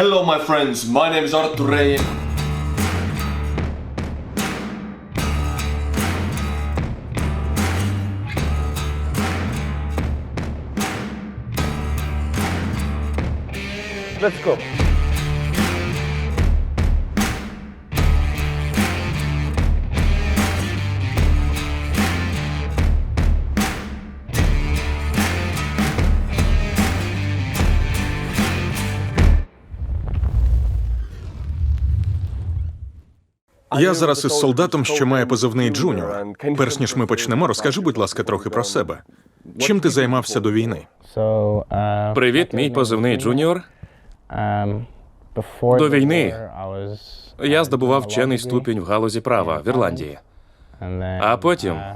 Hello, my friends. My name is Artur Rei. Let's go. Я зараз із солдатом, що має позивний Джуніор. Перш ніж ми почнемо, розкажи, будь ласка, трохи про себе. Чим ти займався до війни? Uh, Привіт, мій позивний Джуніор. um, До війни war, Я здобував вчений ступінь в галузі права в Ірландії. А потім, uh,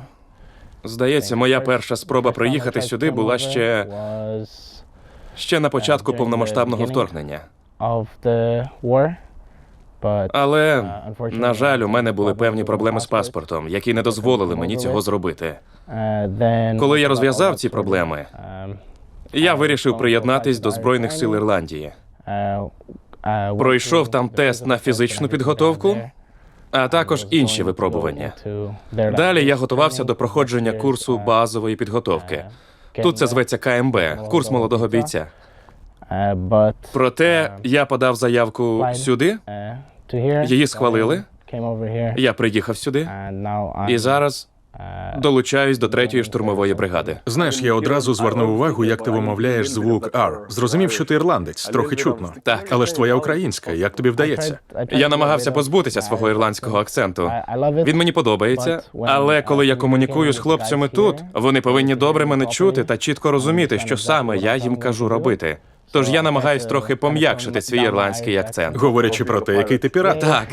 здається, моя перша спроба приїхати сюди була ще, ще на початку повномасштабного вторгнення. Але, на жаль, у мене були певні проблеми з паспортом, які не дозволили мені цього зробити. uh, Коли я розв'язав ці проблеми, um, я вирішив приєднатись до Збройних сил Ірландії. uh, uh, Пройшов там тест на фізичну підготовку, а також інші випробування. Далі я готувався до проходження курсу базової підготовки. Тут це зветься КМБ, курс молодого бійця. Uh, Проте я подав заявку сюди, uh, її схвалили. Я приїхав сюди і зараз uh, долучаюсь до третьої штурмової бригади. Знаєш, я одразу звернув увагу, як ти вимовляєш звук R. Зрозумів, що ти ірландець, трохи чутно. Так. Але ж твоя українська, як тобі вдається? Я намагався позбутися свого ірландського акценту. Він мені подобається, але коли я комунікую з хлопцями тут, вони повинні добре мене чути та чітко розуміти, що саме я їм кажу робити. Тож я намагаюсь трохи пом'якшити свій ірландський акцент. Говорячи про те, який ти пірат. Так.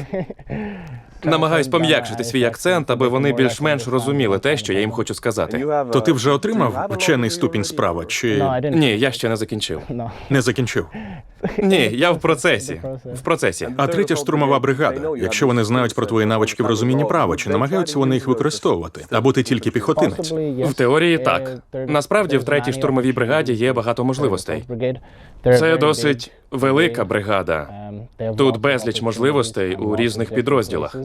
Намагаюсь пом'якшити свій акцент, аби вони більш-менш розуміли те, що я їм хочу сказати. То ти вже отримав вчений ступінь справа, чи. Ні, я ще не закінчив. Не закінчив? Ні, я в процесі. В процесі. А третя штурмова бригада, якщо вони знають про твої навички в розумінні права, чи намагаються вони їх використовувати? Або ти тільки піхотинець? В теорії так. Насправді, в третій штурмовій бригаді є багато можливостей. Це досить велика бригада. Тут безліч можливостей у різних підрозділах.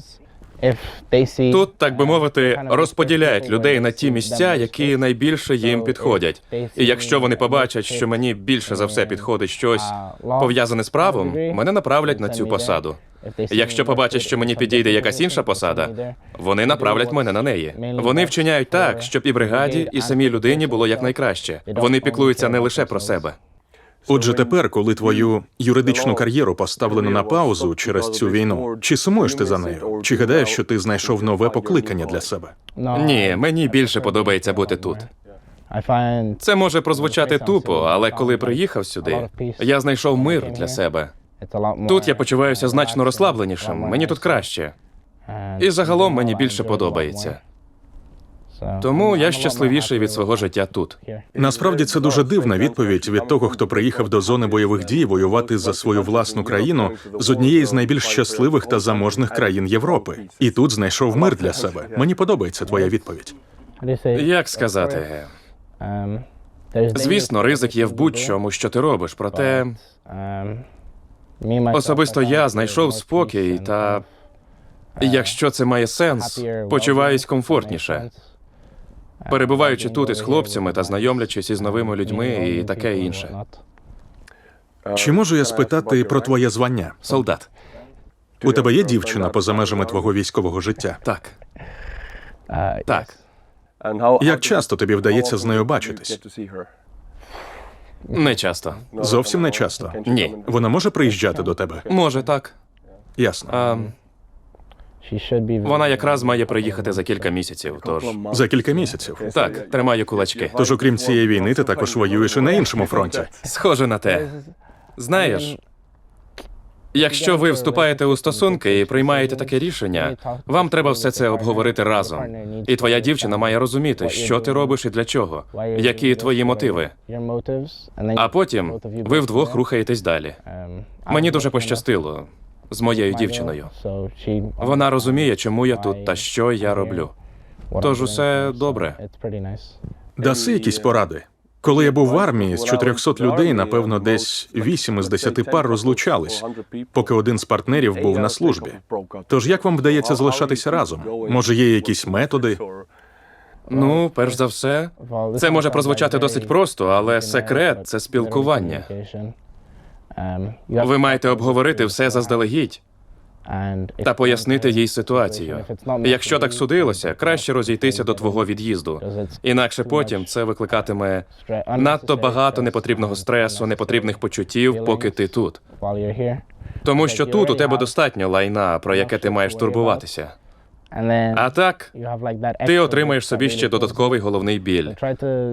Тут, так би мовити, розподіляють людей на ті місця, які найбільше їм підходять. І якщо вони побачать, що мені більше за все підходить щось пов'язане з правом, мене направлять на цю посаду. Якщо побачать, що мені підійде якась інша посада, вони направлять мене на неї. Вони вчиняють так, щоб і бригаді, і самій людині було якнайкраще. Вони піклуються не лише про себе. Отже, тепер, коли твою юридичну кар'єру поставлено на паузу через цю війну, чи сумуєш ти за нею? Чи гадаєш, що ти знайшов нове покликання для себе? Ні, мені більше подобається бути тут. Це може прозвучати тупо, але коли приїхав сюди, я знайшов мир для себе. Тут я почуваюся значно розслабленішим. Мені тут краще. І загалом мені більше подобається. Тому я щасливіший від свого життя тут. Насправді це дуже дивна відповідь від того, хто приїхав до зони бойових дій воювати за свою власну країну з однієї з найбільш щасливих та заможних країн Європи. І тут знайшов мир для себе. Мені подобається твоя відповідь. Як сказати, Um, звісно, ризик є в будь-чому, що ти робиш, проте Um, особисто я знайшов спокій та якщо це має сенс, почуваюсь комфортніше. Перебуваючи тут із хлопцями та знайомлячись із новими людьми і таке інше. Чи можу я спитати про твоє звання? Солдат. У тебе є дівчина поза межами твого військового життя? Так, так. Як часто тобі вдається з нею бачитись? Не часто. Зовсім не часто. Ні. Вона може приїжджати до тебе? Може, так. Ясно. А, be вона якраз має приїхати за кілька місяців. Тож За кілька місяців. так, тримаю кулачки. Тож, окрім цієї війни, ти також воюєш і на іншому фронті. Схоже на те. Знаєш, якщо ви вступаєте у стосунки і приймаєте таке рішення, вам треба все це обговорити разом. І твоя дівчина має розуміти, що ти робиш і для чого, які твої мотиви. А потім ви вдвох рухаєтесь далі. Мені дуже пощастило з моєю дівчиною. Вона розуміє, чому я тут та що я роблю. Тож усе добре. Pretty nice. Даси якісь поради. Коли я був в армії, з 400 людей, напевно, десь 8 із 10 пар розлучались, поки один з партнерів був на службі. Тож як вам вдається залишатися разом? Може, є якісь методи? Ну, перш за все, це може прозвучати досить просто, але секрет це спілкування. Ви маєте обговорити все заздалегідь та пояснити їй ситуацію. Якщо так судилося, краще розійтися до твого від'їзду. Інакше потім це викликатиме надто багато непотрібного стресу, непотрібних почуттів, поки ти тут. Тому що тут у тебе достатньо лайна, про яке ти маєш турбуватися. А так, ти отримаєш собі ще додатковий головний біль.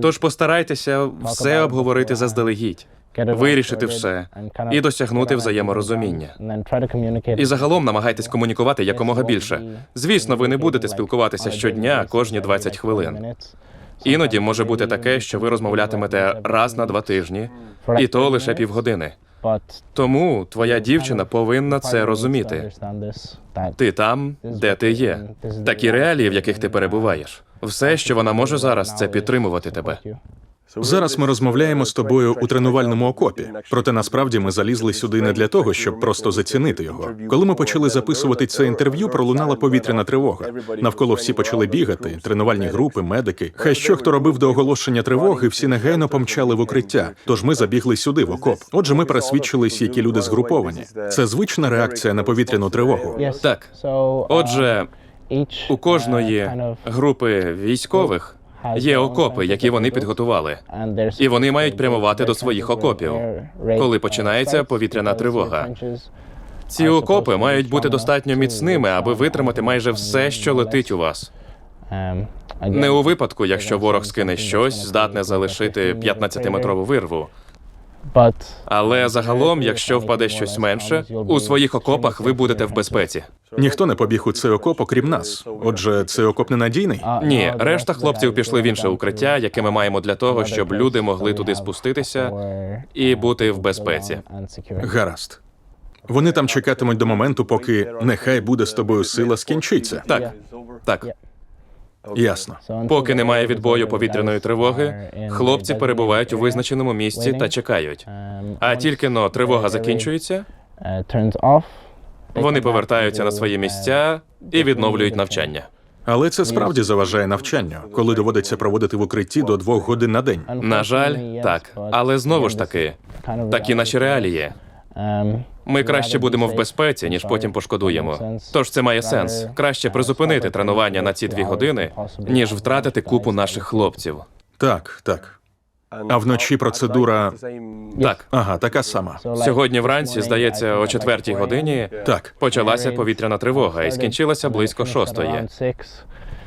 Тож постарайтеся все обговорити заздалегідь, вирішити все і досягнути взаєморозуміння. І загалом намагайтесь комунікувати якомога більше. Звісно, ви не будете спілкуватися щодня, кожні 20 хвилин. Іноді може бути таке, що ви розмовлятимете раз на два тижні, і то лише півгодини. Тому твоя дівчина повинна це розуміти. Ти там, де ти є. Такі реалії, в яких ти перебуваєш. Все, що вона може зараз, це підтримувати тебе. Зараз ми розмовляємо з тобою у тренувальному окопі. Проте насправді ми залізли сюди не для того, щоб просто зацінити його. Коли ми почали записувати це інтерв'ю, пролунала повітряна тривога. Навколо всі почали бігати, тренувальні групи, медики. Хай що хто робив до оголошення тривоги, всі негайно помчали в укриття. Тож ми забігли сюди в окоп. Отже, ми пересвідчились, які люди згруповані. Це звична реакція на повітряну тривогу. Так, отже, у кожної групи військових є окопи, які вони підготували. І вони мають прямувати до своїх окопів, коли починається повітряна тривога. Ці окопи мають бути достатньо міцними, аби витримати майже все, що летить у вас. Не у випадку, якщо ворог скине щось, здатне залишити 15-метрову вирву. Але загалом, якщо впаде щось менше, у своїх окопах ви будете в безпеці. Ніхто не побіг у цей окоп, окрім нас. Отже, цей окоп ненадійний. Ні, решта хлопців пішли в інше укриття, яке ми маємо для того, щоб люди могли туди спуститися і бути в безпеці. Гаразд. Вони там чекатимуть до моменту, поки нехай буде з тобою сила скінчиться. Так, так. Ясно. Поки немає відбою повітряної тривоги, хлопці перебувають у визначеному місці та чекають. А тільки но тривога закінчується, вони повертаються на свої місця і відновлюють навчання. Але це справді заважає навчанню, коли доводиться проводити в укритті до двох годин на день. На жаль, так. Але знову ж таки, такі наші реалії. Ми краще будемо в безпеці, ніж потім пошкодуємо. Тож це має сенс. Краще призупинити тренування на ці дві години, ніж втратити купу наших хлопців. Так, так. А вночі процедура. Так, Ага, така сама. сьогодні вранці, здається, о четвертій годині Так. почалася повітряна тривога і скінчилася близько шостої.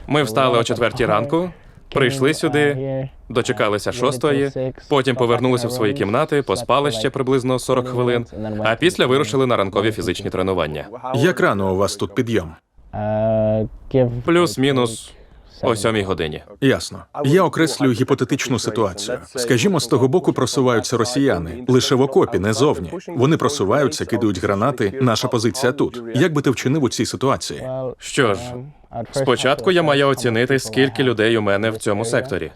Ми встали о четвертій ранку, прийшли сюди, дочекалися шостої, потім повернулися в свої кімнати, поспали ще приблизно 40 хвилин, а після вирушили на ранкові фізичні тренування. Як рано у вас тут підйом? Плюс-мінус о сьомій годині. Ясно. Я окреслюю гіпотетичну ситуацію. Скажімо, з того боку просуваються росіяни лише в окопі, не зовні. Вони просуваються, кидають гранати. Наша позиція тут. Як би ти вчинив у цій ситуації? Що ж, спочатку я маю оцінити, скільки людей у мене в цьому секторі.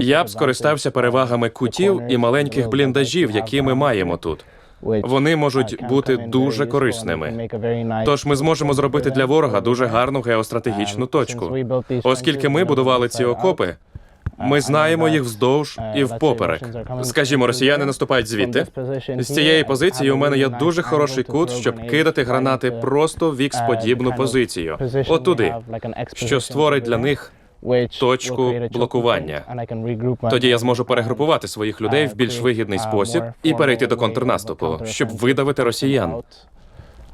Я б скористався перевагами кутів і маленьких бліндажів, які ми маємо тут. Вони можуть бути дуже корисними. Тож ми зможемо зробити для ворога дуже гарну геостратегічну точку. Оскільки ми будували ці окопи, ми знаємо їх вздовж і впоперек. Скажімо, росіяни наступають звідти. З цієї позиції у мене є дуже хороший кут, щоб кидати гранати просто в ікс-подібну позицію, отуди, що створить для них точку блокування. Тоді я зможу перегрупувати своїх людей в більш вигідний спосіб і перейти до контрнаступу, щоб видавити росіян.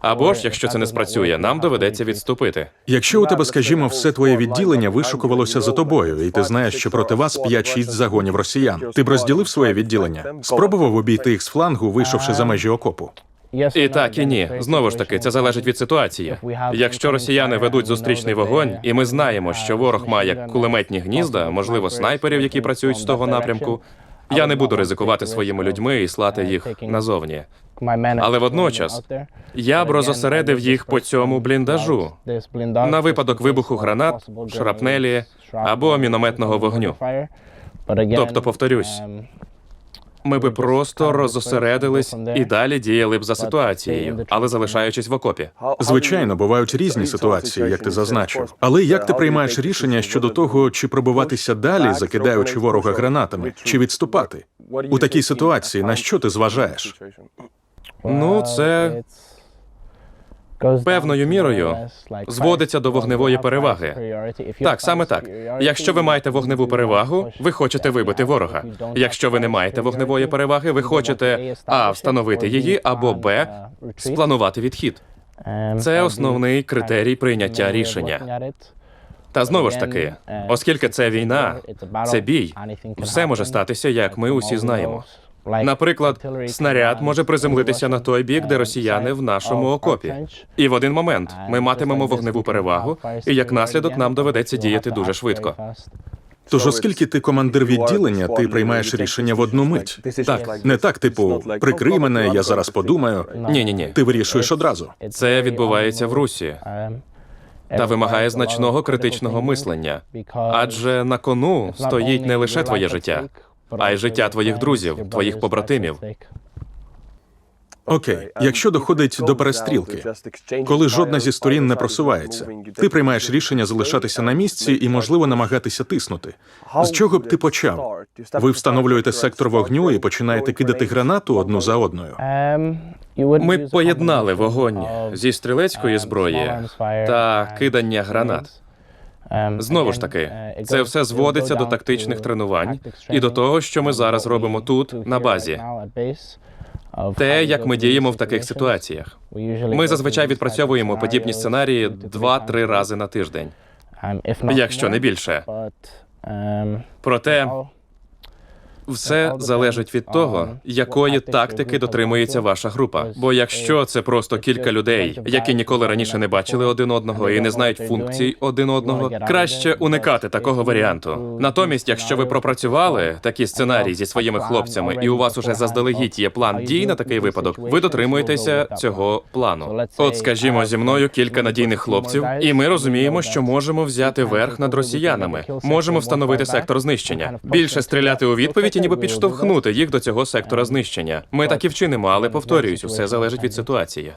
Або ж, якщо це не спрацює, нам доведеться відступити. Якщо у тебе, скажімо, все твоє відділення вишукувалося за тобою, і ти знаєш, що проти вас 5-6 загонів росіян, ти б розділив своє відділення? Спробував обійти їх з флангу, вийшовши за межі окопу. І так, і ні. Знову ж таки, це залежить від ситуації. Якщо росіяни ведуть зустрічний вогонь, і ми знаємо, що ворог має кулеметні гнізда, можливо, снайперів, які працюють з того напрямку. Я не буду ризикувати своїми людьми і слати їх назовні. Але водночас Я б розосередив їх по цьому бліндажу на випадок вибуху гранат, шрапнелі або мінометного вогню. Тобто, повторюсь, Ми би просто розосередились і далі діяли б за ситуацією, але залишаючись в окопі. Звичайно, бувають різні ситуації, як ти зазначив. Але як ти приймаєш рішення щодо того, чи пробиватися далі, закидаючи ворога гранатами, чи відступати? У такій ситуації на що ти зважаєш? Ну, це певною мірою зводиться до вогневої переваги. Так, саме так. Якщо ви маєте вогневу перевагу, ви хочете вибити ворога. Якщо ви не маєте вогневої переваги, ви хочете а встановити її, або б спланувати відхід. Це основний критерій прийняття рішення. Та знову ж таки, оскільки це війна, це бій, все може статися, як ми усі знаємо. Наприклад, снаряд може приземлитися на той бік, де росіяни в нашому окопі. І в один момент ми матимемо вогневу перевагу, і як наслідок нам доведеться діяти дуже швидко. Тож, оскільки ти командир відділення, ти приймаєш рішення в одну мить. Так. Не так, типу, прикрий мене, я зараз подумаю. Ні, ні, ні. Ти вирішуєш одразу. Це відбувається в Русі та вимагає значного критичного мислення. Адже на кону стоїть не лише твоє життя, а й життя твоїх друзів, твоїх побратимів. Окей, якщо доходить до перестрілки, коли жодна зі сторін не просувається, ти приймаєш рішення залишатися на місці і, можливо, намагатися тиснути. З чого б ти почав? Ви встановлюєте сектор вогню і починаєте кидати гранату одну за одною. Ми поєднали вогонь зі стрілецької зброї та кидання гранат. Знову ж таки, це все зводиться до тактичних тренувань і до того, що ми зараз робимо тут, на базі. Те, як ми діємо в таких ситуаціях. Ми зазвичай відпрацьовуємо подібні сценарії два-три рази на тиждень, якщо не більше. Проте все залежить від того, якої тактики дотримується ваша група. Бо якщо це просто кілька людей, які ніколи раніше не бачили один одного і не знають функцій один одного, краще уникати такого варіанту. Натомість, якщо ви пропрацювали такі сценарії зі своїми хлопцями, і у вас уже заздалегідь є план дій на такий випадок, ви дотримуєтеся цього плану. От, скажімо, зі мною кілька надійних хлопців, і ми розуміємо, що можемо взяти верх над росіянами, можемо встановити сектор знищення, більше стріляти у відповідь і ніби підштовхнути їх до цього сектора знищення. Ми так і вчинимо, але повторююсь, усе залежить від ситуації.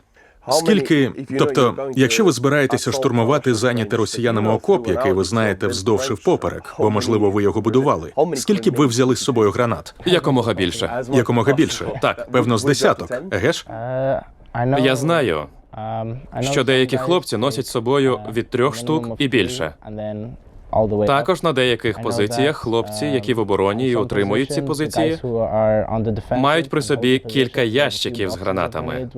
Скільки, тобто, якщо ви збираєтеся штурмувати зайняти росіянами окоп, який ви знаєте вздовж і впоперек, бо можливо ви його будували, скільки б ви взяли з собою гранат? Якомога більше. Якомога більше? Так. Певно, з десяток, еге ж? Я знаю, що деякі хлопці носять з собою від трьох штук і більше. Також на деяких позиціях хлопці, які в обороні і утримують ці позиції, мають при собі кілька ящиків з гранатами.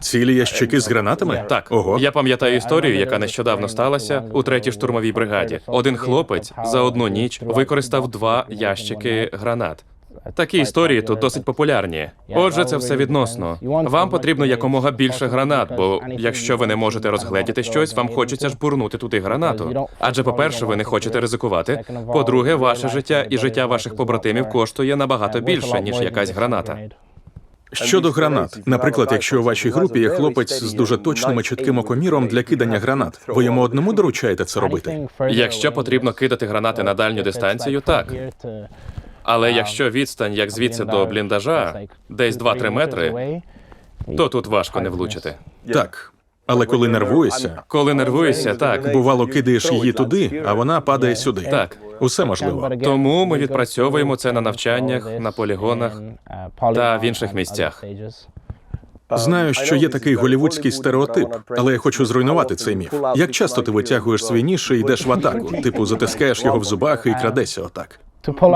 Цілі ящики з гранатами? Так, Ого. я пам'ятаю історію, яка нещодавно сталася у третій штурмовій бригаді. Один хлопець за одну ніч використав два ящики гранат. Такі історії тут досить популярні. Отже, це все відносно. Вам потрібно якомога більше гранат, бо якщо ви не можете розгледіти щось, вам хочеться жбурнути туди гранату. Адже, по-перше, ви не хочете ризикувати. По-друге, ваше життя і життя ваших побратимів коштує набагато більше, ніж якась граната. Щодо гранат, наприклад, якщо у вашій групі є хлопець з дуже точним і чітким окоміром для кидання гранат, ви йому одному доручаєте це робити? Якщо потрібно кидати гранати на дальню дистанцію, так. Але якщо відстань, як звідси до бліндажа, десь 2-3 метри, то тут важко не влучити. Так. Але коли нервуєшся, Коли нервуєшся, так. бувало кидаєш її туди, а вона падає сюди. Так. Усе можливо. Тому ми відпрацьовуємо це на навчаннях, на полігонах та в інших місцях. Знаю, що є такий голівудський стереотип, але я хочу зруйнувати цей міф. Як часто ти витягуєш свій ніж і йдеш в атаку? Типу, затискаєш його в зубах і крадешся отак.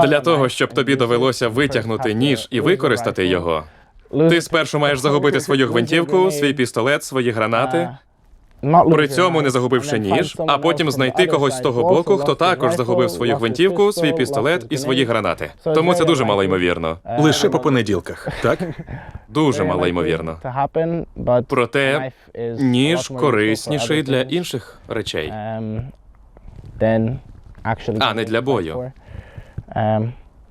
Для того, щоб тобі довелося витягнути ніж і використати його, ти спершу маєш загубити свою гвинтівку, свій пістолет, свої гранати. При цьому не загубивши ніж, а потім знайти когось з того боку, хто також загубив свою гвинтівку, свій пістолет і свої гранати. Тому це дуже малоймовірно. Лише по понеділках, так? Дуже малоймовірно. Проте ніж корисніший для інших речей. а не для бою.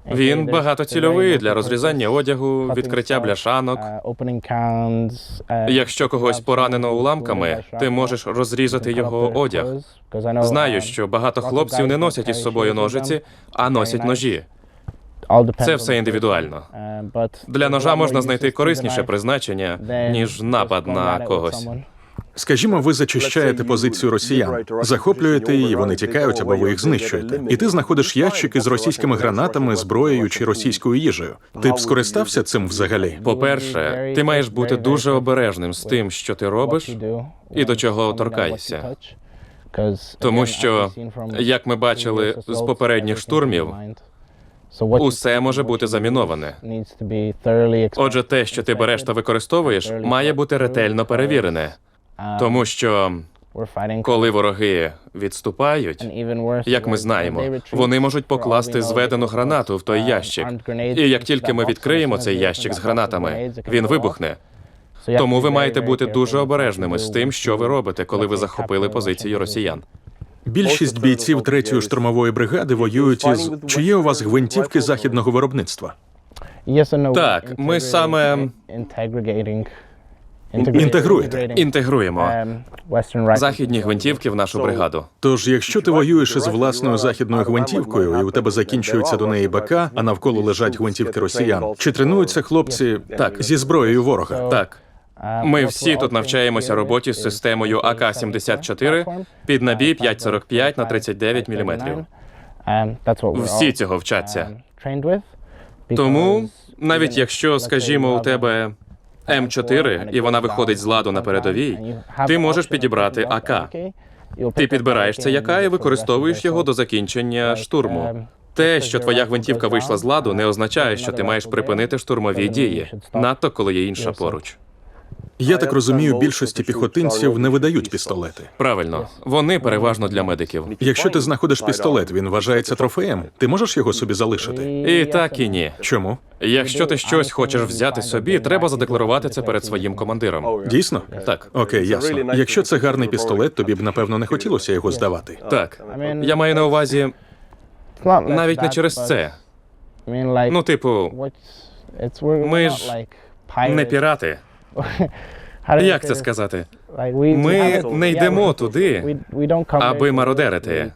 Він багатоцільовий для розрізання одягу, відкриття бляшанок. Якщо когось поранено уламками, ти можеш розрізати його одяг. Знаю, що багато хлопців не носять із собою ножиці, а носять ножі. Це все індивідуально. Для ножа можна знайти корисніше призначення, ніж напад на когось. Скажімо, ви зачищаєте позицію росіян, захоплюєте її, вони тікають або ви їх знищуєте. І ти знаходиш ящики з російськими гранатами, зброєю чи російською їжею. Ти б скористався цим взагалі? По-перше, ти маєш бути дуже обережним з тим, що ти робиш, і до чого торкаєшся. Тому що, як ми бачили з попередніх штурмів, усе може бути заміноване. Отже, те, що ти береш та використовуєш, має бути ретельно перевірене. Тому що, коли вороги відступають, як ми знаємо, вони можуть покласти зведену гранату в той ящик. І як тільки ми відкриємо цей ящик з гранатами, він вибухне. Тому ви маєте бути дуже обережними з тим, що ви робите, коли ви захопили позиції росіян. Більшість бійців третьої штурмової бригади воюють із чи є у вас гвинтівки західного виробництва? Так, ми саме Інтегруєте. інтегруємо західні гвинтівки в нашу бригаду. Тож, якщо ти воюєш із власною західною гвинтівкою, і у тебе закінчується до неї БК, а навколо лежать гвинтівки росіян, чи тренуються хлопці так зі зброєю ворога? Так, ми всі тут навчаємося роботі з системою АК-74 під набій 5,45 на 39 мм. Всі цього вчаться. Тому, навіть якщо, скажімо, у тебе М4, і вона виходить з ладу на передовій, ти можеш підібрати АК. Ти підбираєш цей АК і використовуєш його до закінчення штурму. Те, що твоя гвинтівка вийшла з ладу, не означає, що ти маєш припинити штурмові дії, надто коли є інша поруч. Я так розумію, більшості піхотинців не видають пістолети. Правильно, вони переважно для медиків. Якщо ти знаходиш пістолет, він вважається трофеєм. Ти можеш його собі залишити? І так і ні. Чому? Якщо ти щось хочеш взяти собі, треба задекларувати це перед своїм командиром. Дійсно? Так, Окей, ясно. Якщо це гарний пістолет, тобі б напевно не хотілося його здавати. так. Я маю на увазі навіть не через це. Ну, типу, ми ж не пірати. Як це сказати? Ми не йдемо туди, аби мародерити.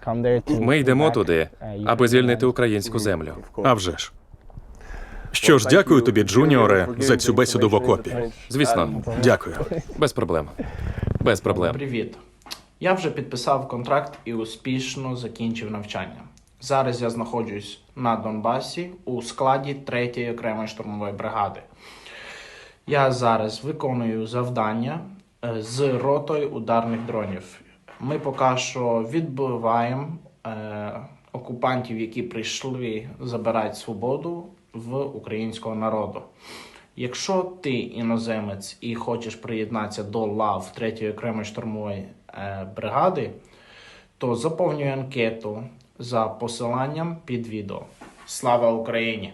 Ми йдемо туди, аби звільнити українську землю. А вже ж. Що ж, дякую тобі, Джуніоре, за цю бесіду в окопі. Звісно, Дякую. без проблем. Без проблем. Привіт. Я вже підписав контракт і успішно закінчив навчання. Зараз я знаходжусь на Донбасі у складі 3-ї окремої штурмової бригади. Я зараз виконую завдання е, з ротою ударних дронів. Ми поки що відбиваємо е, окупантів, які прийшли забирати свободу в українського народу. Якщо ти іноземець і хочеш приєднатися до лав 3-ї окремої штурмової е, бригади, то заповнюй анкету за посиланням під відео. Слава Україні!